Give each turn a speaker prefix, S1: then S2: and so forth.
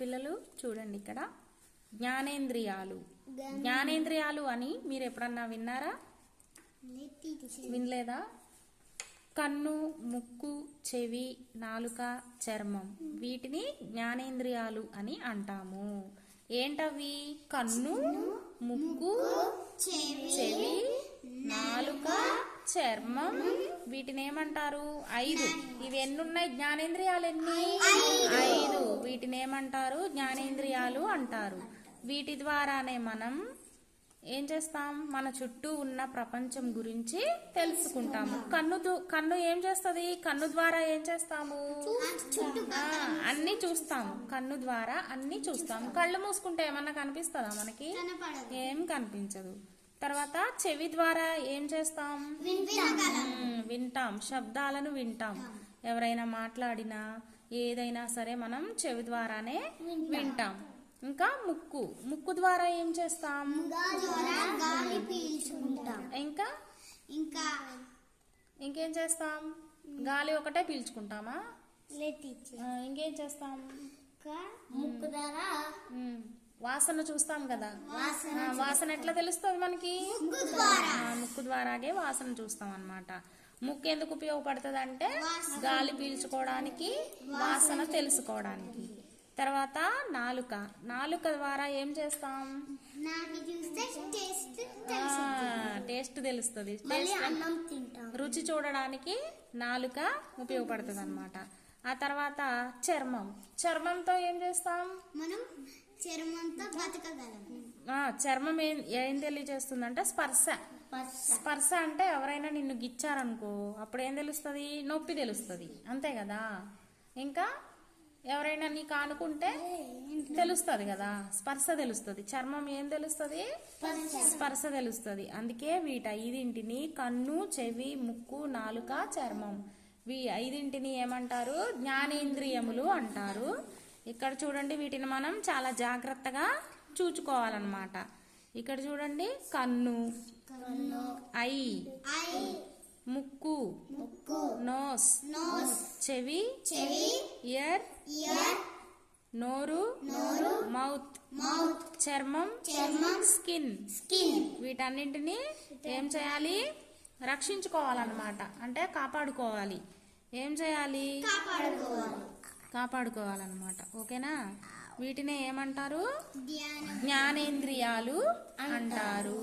S1: పిల్లలు చూడండి ఇక్కడ. జ్ఞానేంద్రియాలు. జ్ఞానేంద్రియాలు అని మీరు ఎప్పుడన్నా విన్నారా? వినలేదా? కన్ను ముక్కు చెవి నాలుక చర్మం వీటిని జ్ఞానేంద్రియాలు అని అంటాము. ఏంటవి? కన్ను ముక్కు చెవి చర్మం వీటిని ఏమంటారు ఐదు. ఇవి ఎన్ని ఉన్నాయి జ్ఞానేంద్రియాలు ఎన్ని ఐదు. వీటిని ఏమంటారు జ్ఞానేంద్రియాలు అంటారు. వీటి ద్వారానే మనం ఏం చేస్తాం? మన చుట్టూ ఉన్న ప్రపంచం గురించి తెలుసుకుంటాము. కన్ను కన్ను ఏం చేస్తది? కన్ను ద్వారా ఏం చేస్తాము? అన్ని చూస్తాము కన్ను ద్వారా అన్ని చూస్తాము కళ్ళు మూసుకుంటే ఏమన్నా కనిపిస్తుందా మనకి? ఏం కనిపించదు. తర్వాత చెవి ద్వారా ఏం చేస్తాం? వింటాం. శబ్దాలను వింటాం. ఎవరైనా మాట్లాడినా ఏదైనా సరే మనం చెవి ద్వారానే వింటాం. ఇంకా ముక్కు. ముక్కు ద్వారా ఏం చేస్తాం? ఇంకా?
S2: ఇంకా
S1: ఇంకేం చేస్తాం? గాలి ఒకటే పీల్చుకుంటామా? ఇంకేం చేస్తాం?
S2: ముక్కు ద్వారా
S1: వాసన చూస్తాం కదా. వాసన ఎట్లా తెలుస్తుంది మనకి?
S2: ముక్కు ద్వారా.
S1: ఆ, ముక్కు ద్వారాగే వాసన చూస్తాం అన్నమాట. ముక్కు ఎందుకు ఉపయోగపడుతుంది అంటే గాలి పీల్చుకోవడానికి వాసన తెలుసుకోవడానికి. తర్వాత నాలుక. నాలుక ద్వారా ఏం చేస్తాం?
S2: టేస్ట్
S1: తెలుస్తుంది. రుచి చూడడానికి నాలుక ఉపయోగపడుతుంది అనమాట ఆ తర్వాత చర్మం. చర్మంతో ఏం చేస్తాం?
S2: మనం చర్మంతో
S1: చర్మం ఏం ఏం తెలియజేస్తుందంటే స్పర్శ. స్పర్శ. అంటే ఎవరైనా నిన్ను గిచ్చారనుకో అప్పుడు ఏం తెలుస్తుంది? నొప్పి తెలుస్తుంది. అంతే కదా? ఇంకా ఎవరైనా నీకు ఆనుకుంటే తెలుస్తుంది కదా? స్పర్శ తెలుస్తుంది. చర్మం ఏం తెలుస్తుంది? స్పర్శ తెలుస్తుంది. అందుకే వీట ఐదింటిని కన్ను చెవి ముక్కు నాలుక చర్మం. వీ ఐదింటిని ఏమంటారు? జ్ఞానేంద్రియములు అంటారు. ఇక్కడ చూడండి వీటిని మనం చాలా జాగ్రత్తగా చూచుకోవాలన్నమాట. ఇక్కడ చూడండి కన్ను ఐ ముక్కు నోస్
S2: నోస్
S1: చెవి
S2: చెవి
S1: ఇయర్ నోరు
S2: నోరు
S1: మౌత్
S2: మౌత్
S1: చర్మం
S2: చర్మం
S1: స్కిన్.
S2: స్కిన్.
S1: వీటన్నింటినీ ఏం చేయాలి? రక్షించుకోవాలన్నమాట. అంటే కాపాడుకోవాలి. ఏం చేయాలి? కాపాడుకోవాలన్నమాట. ఓకేనా? వీటినే ఏమంటారు? జ్ఞానేంద్రియాలు అంటారు.